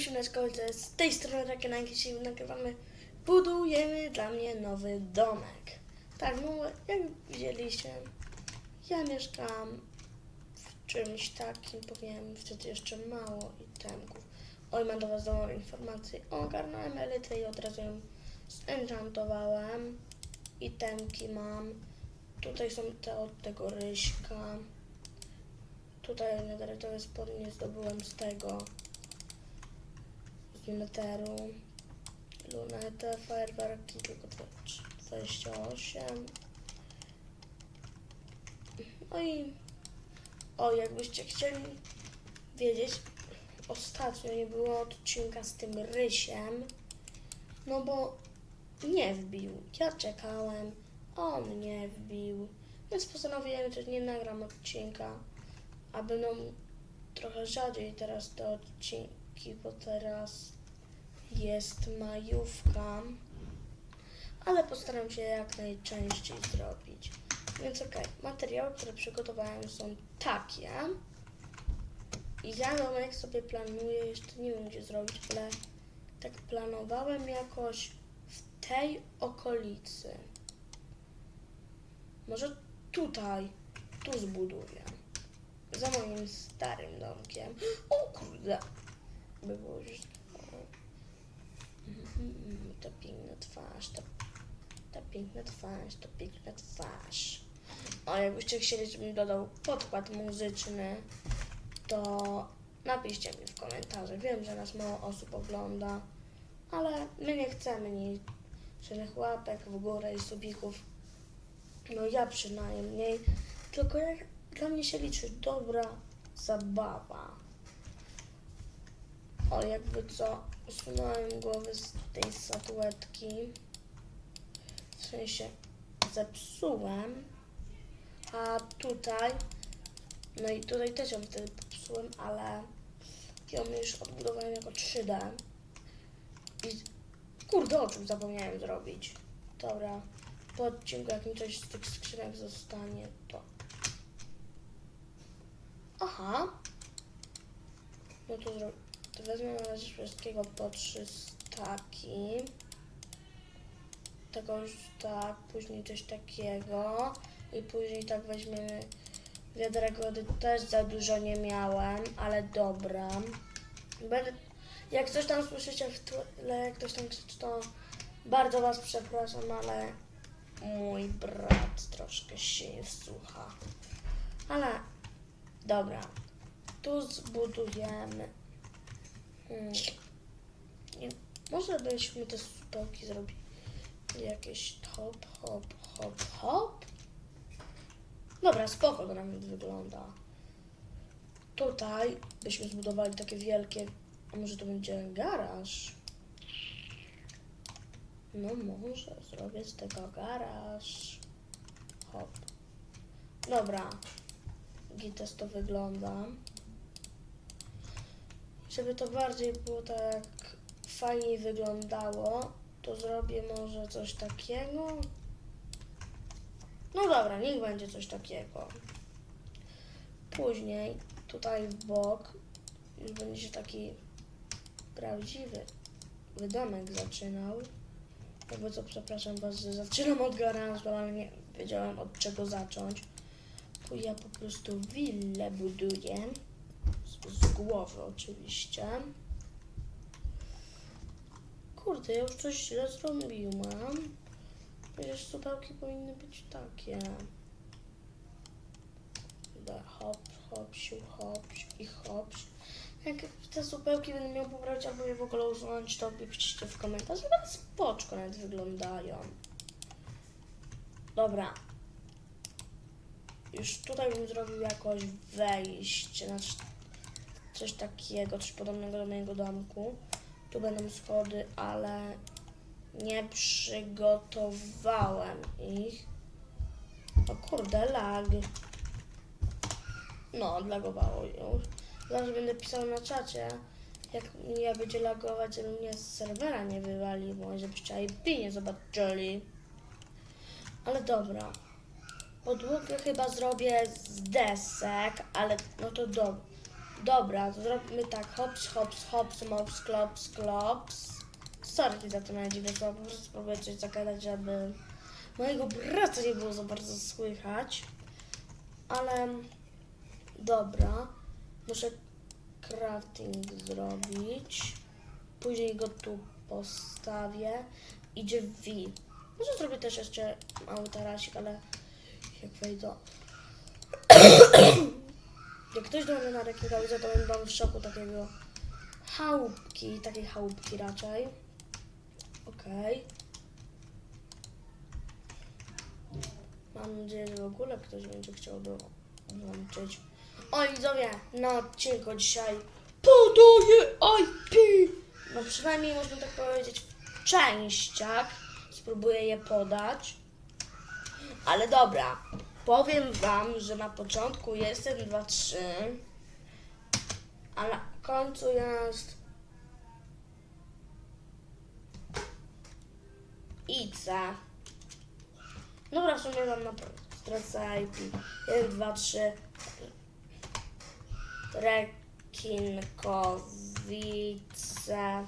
Siemeczko, z tej strony Rakiena, dzisiaj nagrywamy Budujemy dla mnie nowy domek. Tak, no jak widzieliście, ja mieszkam w czymś takim, powiem wtedy jeszcze mało itemków. Oj, mam do was dobrą informację. Ogarnąłem elytrę i od razu ją zenchantowałem. Itemki mam. Tutaj są te od tego ryśka. Tutaj nadarytowe spodnie zdobyłem z tego z Neteru. Lunetę, fajerwerki, tylko dwa- 28. No i o, jakbyście chcieli wiedzieć, ostatnio nie było odcinka z tym rysiem, no bo nie wbił. Ja czekałem, on nie wbił, więc postanowiłem, że nie nagram odcinka, a będą trochę rzadziej teraz te odcinki, bo teraz jest majówka, ale postaram się jak najczęściej zrobić. Więc okej, materiały, które przygotowałem są takie. I ja domek sobie planuję, jeszcze nie wiem gdzie zrobić, ale tak planowałem jakoś w tej okolicy. Może tutaj, tu zbuduję. Za moim starym domkiem. O kurde! By było już... o. Mhm, Ta piękna twarz, ta, ta piękna twarz, ta piękna twarz. O, jakbyście chcieli, żebym dodał podkład muzyczny, to napiszcie mi w komentarzach. Wiem, że nas mało osób ogląda, ale my nie chcemy nic żadnych łapek w górę i subików. No ja przynajmniej. Tylko jak dla mnie się liczy dobra zabawa. O, jakby co, usunąłem głowę z tej statuetki. W sensie zepsułem. A tutaj, no i tutaj też ją wtedy popsułem, ale ją już odbudowałem jako 3D. I kurde, o czym zapomniałem zrobić. Dobra, po odcinku jak mi coś z tych skrzynek zostanie, to... Aha. No to, zro... to wezmę na razie wszystkiego po trzy staki. Tego już tak, później coś takiego. I później tak weźmiemy wiaderek wody. Też za dużo nie miałem, ale dobra. Będę, jak coś tam słyszycie w tle, jak ktoś tam krzyczy, to bardzo was przepraszam, ale mój brat troszkę się nie słucha. Ale dobra, tu zbudujemy. Hmm. Nie, może byśmy te supełki zrobili jakieś hop, hop, hop, hop. Dobra, spoko to nam wygląda. Tutaj byśmy zbudowali takie wielkie, a może to będzie garaż? No może zrobię z tego garaż. Hop. Dobra. Gites to wygląda. Żeby to bardziej było tak fajniej wyglądało, to zrobię może coś takiego. No dobra, niech będzie coś takiego. Później tutaj w bok już będzie się taki prawdziwy domek zaczynał. Jakby co, przepraszam Was, zaczynam od garażu, ale nie wiedziałem od czego zacząć. Tu ja po prostu willę buduję. Z, głowy oczywiście. Kurde, ja już coś źle zrobiłam. Przecież supełki powinny być takie. Dobra, hop, hop, siu, hop, i hop. Jak te supełki będę miał pobrać albo je w ogóle usunąć, to piszcie w komentarzach. Ale spoczko nawet wyglądają. Dobra. Już tutaj bym zrobił jakoś wejście, znaczy coś takiego, coś podobnego do mojego domku. Tu będą schody, ale nie przygotowałem ich. O kurde, lag. No, odlagowało już. Zaraz będę pisał na czacie, jak mnie będzie lagować, żeby mnie z serwera nie wywaliło, żebyście IP nie zobaczyli. Ale dobra. Podłogę chyba zrobię z desek, ale no to do, Dobra, to zrobimy tak. Hops, hops, hops, mops, klops, klops. Sorry za to na dziwne słowa, po prostu spróbuję coś zagadać, żeby mojego brata nie było za bardzo słychać. Ale dobra, muszę crafting zrobić. Później go tu postawię. Idzie V. Może zrobię też jeszcze mały tarasik, ale jak wejdę. Jak ktoś do mnie na rekingowice, to będą w szoku takiego chałupki, takiej chałupki raczej. Okej. Mam nadzieję, że w ogóle ktoś będzie chciał dołączyć. Oj, widzowie, na odcinku dzisiaj podaję IP. No przynajmniej można tak powiedzieć w częściach. Spróbuję je podać. Ale dobra, powiem wam, że na początku jest 1, 2, 3, a na końcu jest IC. Dobra, w sumie mam na stronę IP. 1, 2, 3, Rekinkowice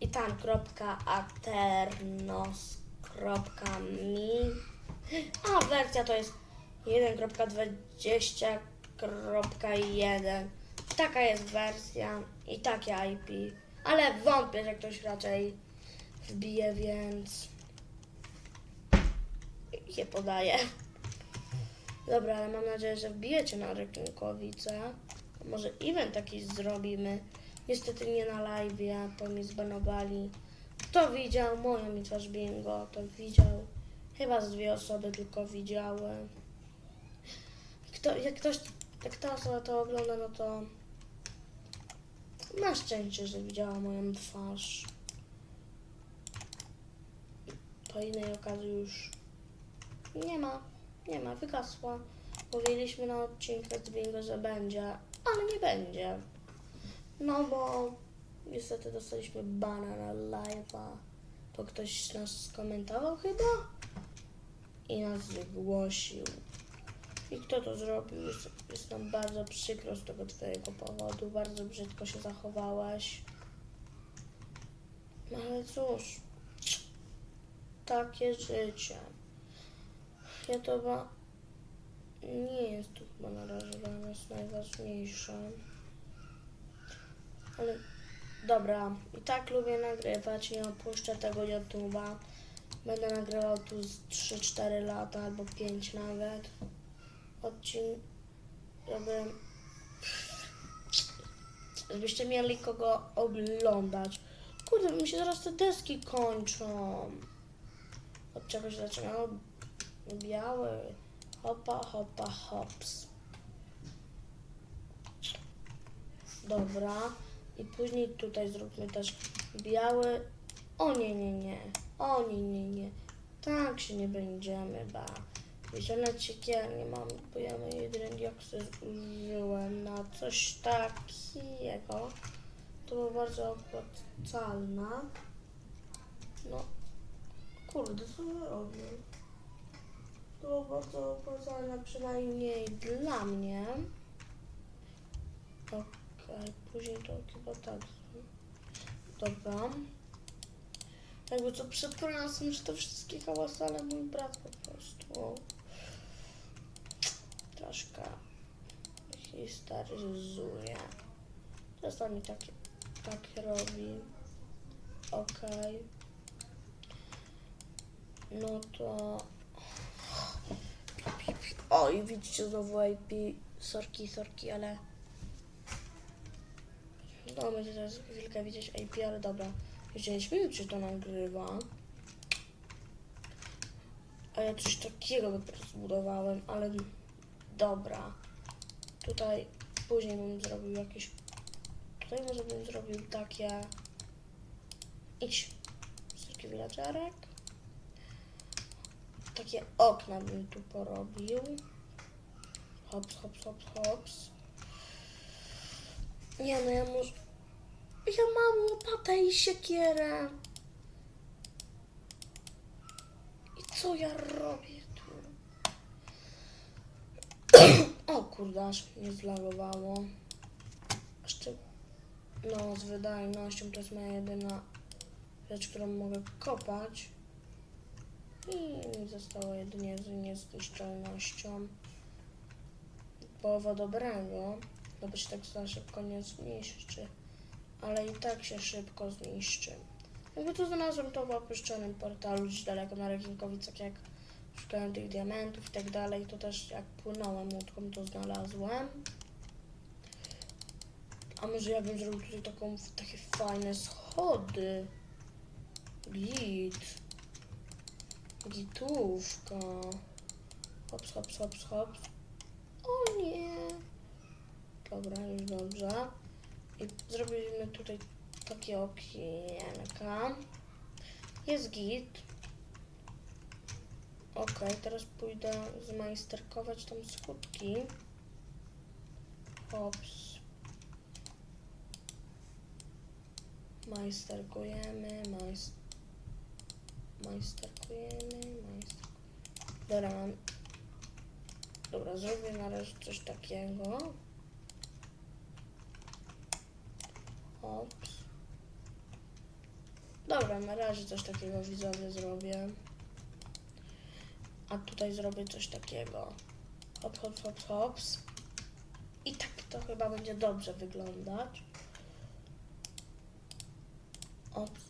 i tam kropka aternos kropka mi a wersja to jest 1.20.1 taka jest wersja i takie IP ale wątpię, że ktoś raczej wbije, więc je podaję dobra, ale mam nadzieję, że wbijecie na Rekinkowice może event taki zrobimy. Niestety nie na live, bo mi zbanowali. Kto widział moją mi twarz bingo, to widział. Chyba z dwie osoby tylko widziały. Jak ktoś, jak ta osoba to ogląda, no to na szczęście, że widziała moją twarz. Po innej okazji już nie ma, nie ma, wygasła. Mówiliśmy na odcinku z bingo, że będzie, ale nie będzie. No bo niestety dostaliśmy bana na live'a. To ktoś nas skomentował chyba i nas wygłosił. I kto to zrobił? Jest, jest nam bardzo przykro z tego twojego powodu. Bardzo brzydko się zachowałeś. No ale cóż, takie życie. Ja to chyba nie jest to chyba na razie dla nas najważniejsze. Ale dobra, i tak lubię nagrywać, nie opuszczę tego YouTube'a. Będę nagrywał tu z 3-4 lata albo 5 nawet. Odcin, żeby żebyście mieli kogo oglądać. Kurde, mi się zaraz te deski kończą. Od czegoś zaczynało biały. Hopa, hopa, hops. Dobra. I później tutaj zróbmy też biały. O nie, nie, nie. O nie, nie, nie. Tak się nie będziemy bawić. Ale cikier nie mam, bo ja moje jedyne diaksy zużyłem na coś takiego. To było bardzo opłacalne. No. Kurde, co ja robię? To było bardzo opłacalne, przynajmniej dla mnie. Okej, później to chyba tak. Dobra. Jakby co przepraszam, że to wszystkie hałasy, ale mój brat po prostu troszkę histeryzuje. Czasami takie, tak robi. Okej. No to... Oj, widzicie znowu IP. Sorki, sorki, ale... No, będzie teraz chwilkę widzieć IP, ale dobra. Nie śmieję, czy to nagrywa. A ja coś takiego dopiero zbudowałem, ale dobra. Tutaj później bym zrobił jakieś... Tutaj może bym zrobił takie... Idź. Taki villagerek. Takie okna bym tu porobił. Hops, hops, hops, hops. Nie no, ja może... Ja mam łopatę i siekierę. I co ja robię tu? O kurde, aż mnie zlagowało. Jeszcze, no, z wydajnością to jest moja jedyna rzecz, którą mogę kopać. I zostało jedynie z niezniszczalnością. Połowa dobrego, no bo się tak za szybko nie zniszczy, ale i tak się szybko zniszczy. Jakby to znalazłem to w opuszczonym portalu gdzieś daleko na Rekinkowicach, jak szukałem tych diamentów i tak dalej, to też jak płynąłem łódką, to znalazłem. A może ja bym zrobił tutaj taką, takie fajne schody. Git. Gitówka. Hops, hops, hops, hops. O nie. Dobra, już dobrze. I zrobiliśmy tutaj takie okienka. Jest git. Ok, teraz pójdę zmajsterkować tam skutki. Hops. Majsterkujemy, majst... Majsterkujemy, majster... Dobra, mam... Dobra, zrobię na razie coś takiego. Ops. Dobra, na razie coś takiego widzowie zrobię. A tutaj zrobię coś takiego. Hop, hop, hop, hops. I tak to chyba będzie dobrze wyglądać. Hops,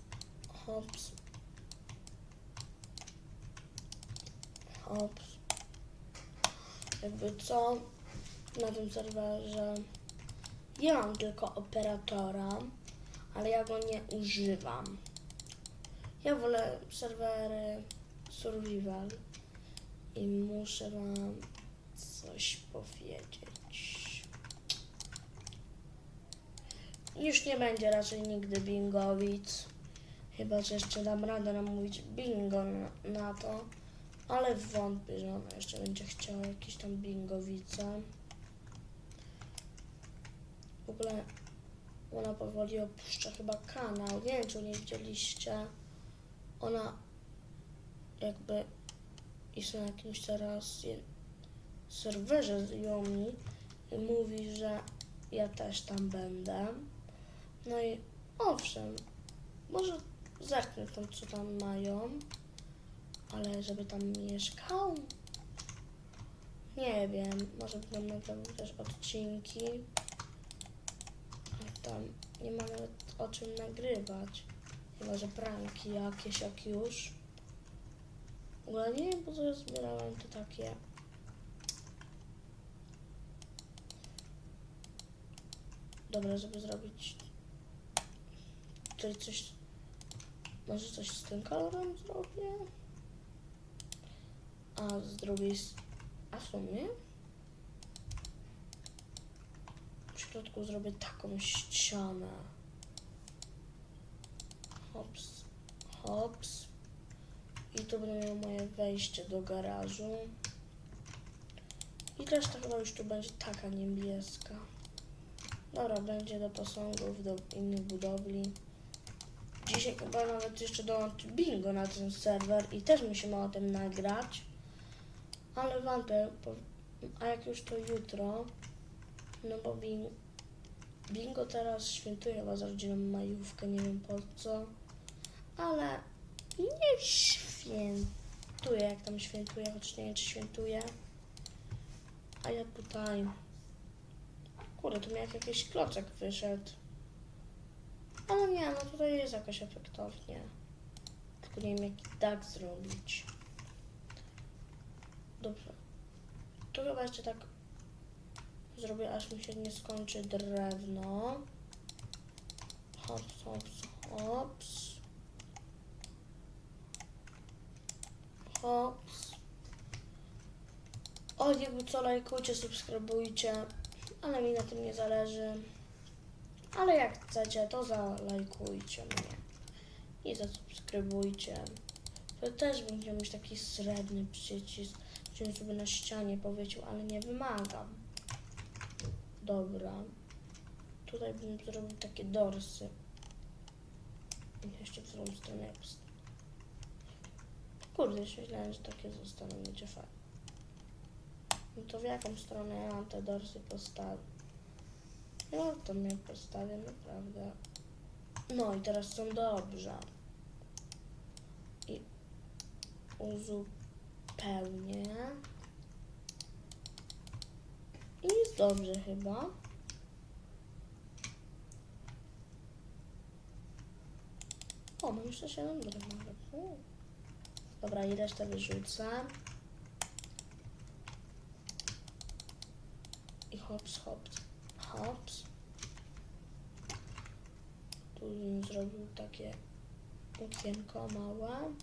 hops. Hops. Jakby co na tym serwerze ja mam tylko operatora, ale ja go nie używam. Ja wolę serwery survival i muszę wam coś powiedzieć. Już nie będzie raczej nigdy bingowic. Chyba, że jeszcze dam radę namówić bingo na, to. Ale wątpię, że ona jeszcze będzie chciała jakieś tam bingowice. W ogóle ona powoli opuszcza chyba kanał. Nie wiem, czy nie widzieliście. Ona jakby jest na jakimś teraz serwerze z Yumi i mówi, że ja też tam będę. No i owszem, może zerknę tam, co tam mają, ale żeby tam mieszkał? Nie wiem, może by tam nagrał też odcinki. Ale tam nie ma nawet o czym nagrywać. Chyba, że pranki jakieś jak już. Ogóle nie wiem, po co ja zbierałem te takie. Dobra, żeby zrobić tutaj coś. Może coś z tym kolorem zrobię? A z drugiej. A w sumie? W środku zrobię taką ścianę. Hops, hops. I tu będę miał moje wejście do garażu. I reszta chyba już tu będzie taka niebieska. Dobra, będzie do posągów, do innych budowli. Dzisiaj chyba nawet jeszcze dołączy bingo na ten serwer i też musimy o tym nagrać. Ale wątpię, bo- a jak już to jutro, no bo bing, bingo teraz świętuje chyba z rodziną majówkę, nie wiem po co. Ale nie świętuje, jak tam świętuje, choć nie wiem, czy świętuje. A ja tutaj... Kurde, tu mi jak jakiś klocek wyszedł. Ale nie, no tutaj jest jakoś efektownie. Tylko nie wiem, jaki tak zrobić. Dobrze. Tu chyba jeszcze tak zrobię, aż mi się nie skończy drewno. Hops, hops, hops. Hops. O, jakby co, lajkujcie, subskrybujcie, ale mi na tym nie zależy. Ale jak chcecie, to zalajkujcie mnie i zasubskrybujcie. To też chciał mieć taki srebrny przycisk, żebym sobie na ścianie powiesił, ale nie wymagam. Dobra. Tutaj bym zrobił takie dorsy. I Jeszcze w drugą stronę. Kurde, już myślałem, że takie zostaną, będzie fajne. No to w jaką stronę ja mam te dorsy postawić? No to mnie postawię naprawdę. No i teraz są dobrze. I uzupełnię. I jest dobrze chyba. O, mam jeszcze 7 drewna. Dobra, i resztę wyrzucę. I hops, hops, hops. Tu bym zrobił takie okienko małe.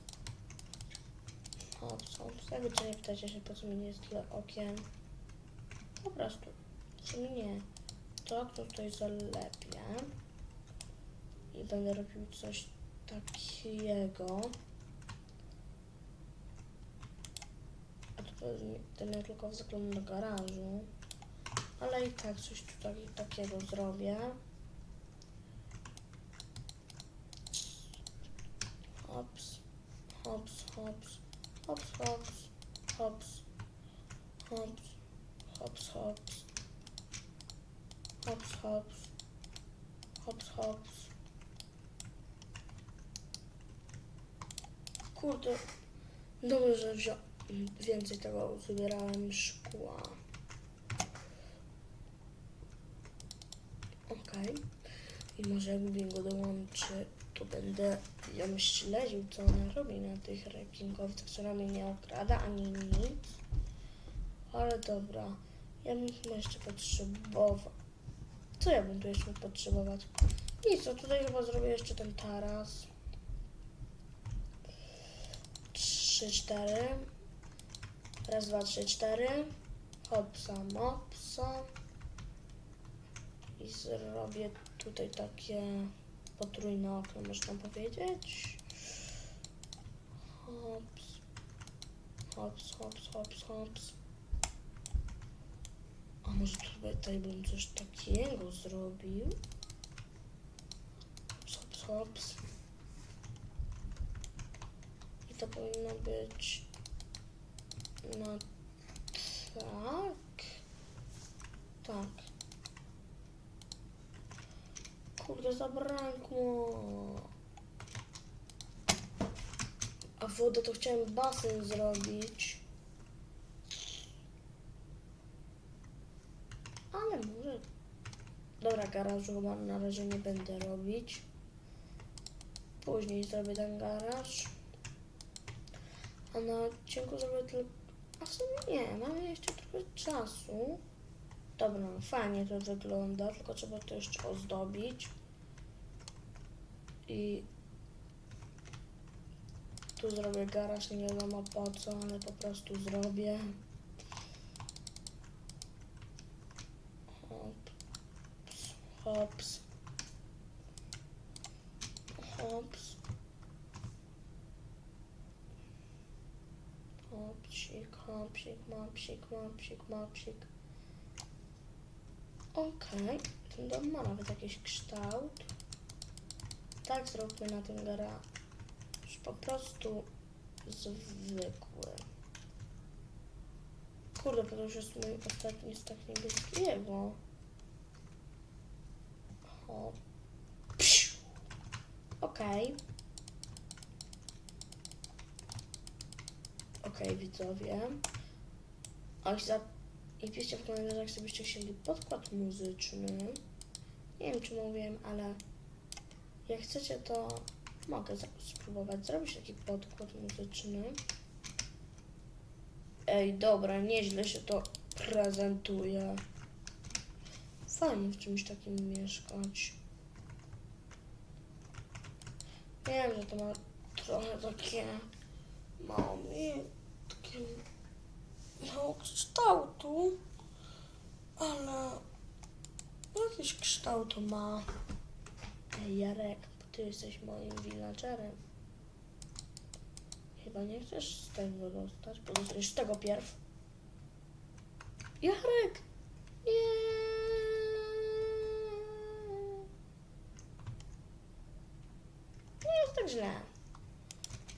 Hops, hops. Jakby co nie pytacie się, po co mi jest tyle okien. Po prostu. Sumie nie. To okno tutaj zalepię. I będę robił coś takiego. Ten tylko wzgląd do garażu. Ale i tak coś tutaj takiego zrobię. Hops, hops, hops, hops, hops, hops, hops, hops, hops, hops, hops, hops, hops. Kurde, dobrze, że wziął więcej tego zbierałem szkła. Okej. I może jak bingo dołączy, to będę ją śledził, co ona robi na tych rankingowcach, co ona mnie nie okrada, ani nic. Ale dobra, ja bym chyba jeszcze potrzebował. Co ja bym tu jeszcze potrzebować? Nic, no tutaj chyba zrobię jeszcze ten taras. Trzy, cztery. Raz, dwa, trzy, cztery. Hopsa, mopsa. I zrobię tutaj takie potrójne okno, można powiedzieć. Hops. Hops, hops, hops, hops. A może tutaj bym coś takiego zrobił? Hops, hops, hops. I to powinno być no tak. Tak. Kurde, zabrakło. A wodę to chciałem basen zrobić. Ale może... Dobra, garażu chyba na razie nie będę robić. Później zrobię ten garaż. A na odcinku zrobię tylko... A w sumie nie, mamy jeszcze trochę czasu. Dobra, fajnie to wygląda, tylko trzeba to jeszcze ozdobić. I tu zrobię garaż, nie wiadomo po co, ale po prostu zrobię. Hops, hops, hops. Hopsik, mopsik, mopsik, mopsik. Okej, ten dom ma nawet jakiś kształt. Tak zróbmy na tym garaż. Po prostu zwykły. Kurde, to już jest mój ostatni stak niebieskiego. Hop. Okej. Okej, widzowie. A za... I w komentarzach, gdybyście chcieli podkład muzyczny. Nie wiem, czy mówiłem, ale jak chcecie, to mogę spróbować zrobić taki podkład muzyczny. Ej, dobra, nieźle się to prezentuje. Fajnie w czymś takim mieszkać. Wiem, że to ma trochę takie mało mi, takie mało kształtu, ale jakiś kształt ma. Ej, Jarek, ty jesteś moim villagerem. Chyba nie chcesz z tego dostać, bo dostaniesz z tego pierw. Jarek! Nie! Nie jest tak źle.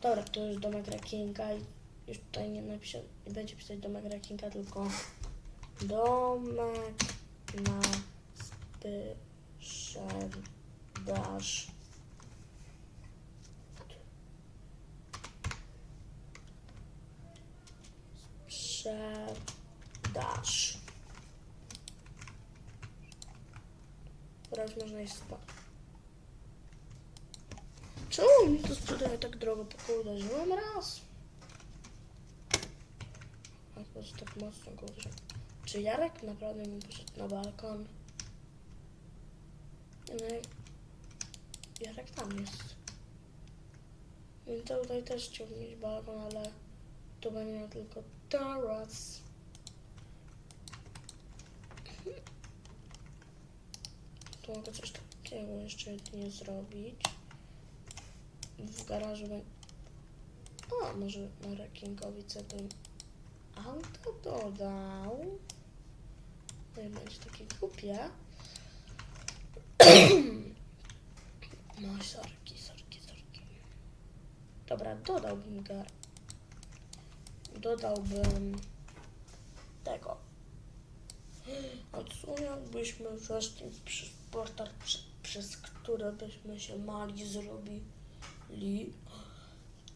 Dobra, to już domek Rakinga i już tutaj nie napiszę, nie będzie pisać domek Rakinga, tylko domek na Sprzedaż. Sprzedaż. Teraz można iść spać. Czemu mi to sprzedaje tak drogo? Tylko uderzyłem raz. Prostu tak mocno go. Czy Jarek naprawdę mi poszedł na balkon? Nie no, Jarek tam jest. I tutaj też chciałbym mieć balkon, ale to będzie tylko taras. Tu mogę coś takiego jeszcze jedynie zrobić. W garażu będzie... O, może na Rekingowice bym auto dodał. Nie będzie takie głupie. No, sorki, sorki, sorki. Dobra, dodałbym gar. Dodałbym tego. Odsuniąłbyśmy właśnie przez portal, prze, przez który byśmy się mali zrobili.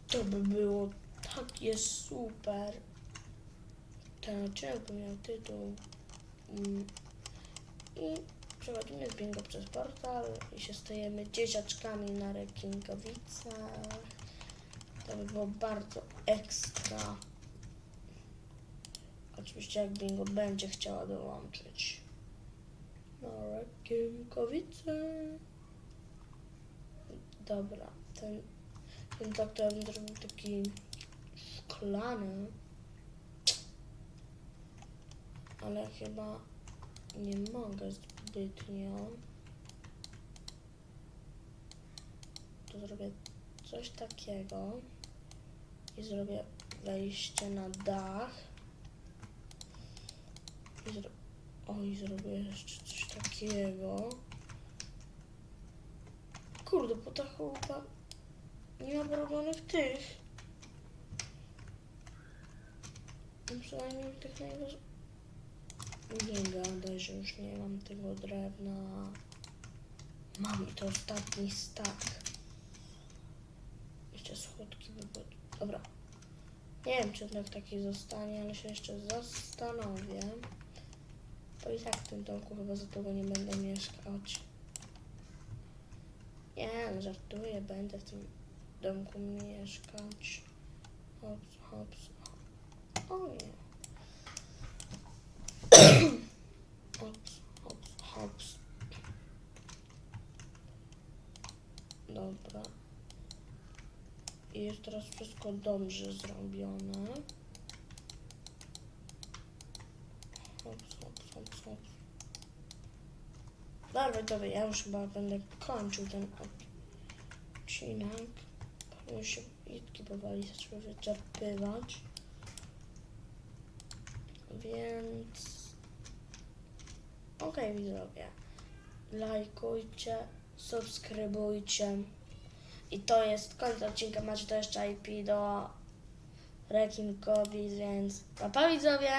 To by było takie super. Ten odcinek miał tytuł. Mm, I przechodzimy z bingo przez portal i się stajemy dzieciaczkami na Rekingowice. To by było bardzo ekstra. Oczywiście jak bingo będzie chciała dołączyć. Na Rekingowice. Dobra, ten, ten tak to zrobił taki szklany. Ale chyba nie mogę zbytnio. To zrobię coś takiego i zrobię wejście na dach. I zro... Oj, zrobię jeszcze coś takiego. Kurde, bo ta chałupa nie ma porobionych tych. No Przynajmniej tych najważniejszych. Nie gadaj, że już nie mam tego drewna. Mam to ostatni stak. Jeszcze słodki by. Dobra. Nie wiem, czy jednak taki zostanie, ale się jeszcze zastanowię. Bo i tak w tym domku chyba za długo nie będę mieszkać. Nie, no żartuję, będę w tym domku mieszkać. Hops, hops. O nie. Hops, hops, hops. Dobra. I jest teraz wszystko dobrze zrobione. Hops, hops, hops, hops. Dobra, dobra, ja już chyba będę kończył ten odcinek. Już się itki powoli zaczęły wyczerpywać. Więc... Okej, widzowie. Lajkujcie, subskrybujcie. I to jest koniec odcinka. Macie to jeszcze IP do Rekinkowi, więc pa, pa widzowie!